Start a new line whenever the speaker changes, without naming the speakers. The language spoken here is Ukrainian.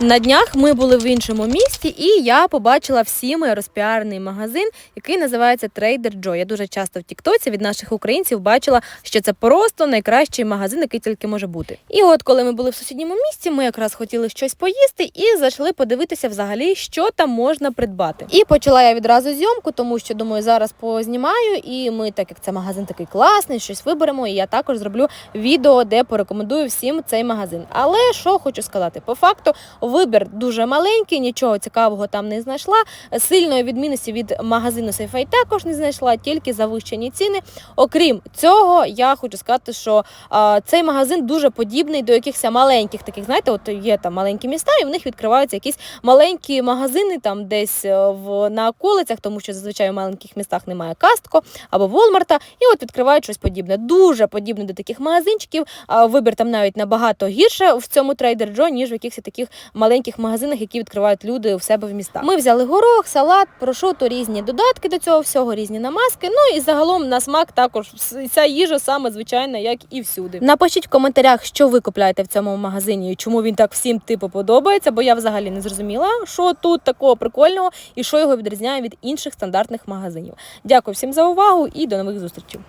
На днях ми були в іншому місті, і я побачила всіми розпіарений магазин, який називається Trader Joe. Я дуже часто в Тіктоці від наших українців бачила, що це просто найкращий магазин, який тільки може бути. І от коли ми були в сусідньому місті, ми якраз хотіли щось поїсти і зайшли подивитися взагалі, що там можна придбати. І почала я відразу зйомку, тому що думаю, зараз познімаю, і ми, так як це магазин такий класний, щось виберемо. І я також зроблю відео, де порекомендую всім цей магазин. Але що хочу сказати, по факту вибір дуже маленький, нічого цікавого там не знайшла. Сильної відмінності від магазину Сейфей також не знайшла, тільки завищені ціни. Окрім цього, я хочу сказати, що а, цей магазин дуже подібний до якихось маленьких таких, знаєте, от є там маленькі міста, і в них відкриваються якісь маленькі магазини там десь е, в на околицях, тому що зазвичай в маленьких містах немає кастко або Волмарта, і от відкривають щось подібне. Дуже подібне до таких магазинчиків. А вибір там навіть набагато гірше в цьому Trader Joe, ніж в якихось таких маленьких магазинах, які відкривають люди в себе в містах. Ми взяли горох, салат, прошуту, різні додатки до цього всього, різні намазки. Ну і загалом на смак також ця їжа саме звичайна, як і всюди. Напишіть в коментарях, що ви купляєте в цьому магазині і чому він так всім типу подобається, бо я взагалі не зрозуміла, що тут такого прикольного і що його відрізняє від інших стандартних магазинів. Дякую всім за увагу і до нових зустрічей.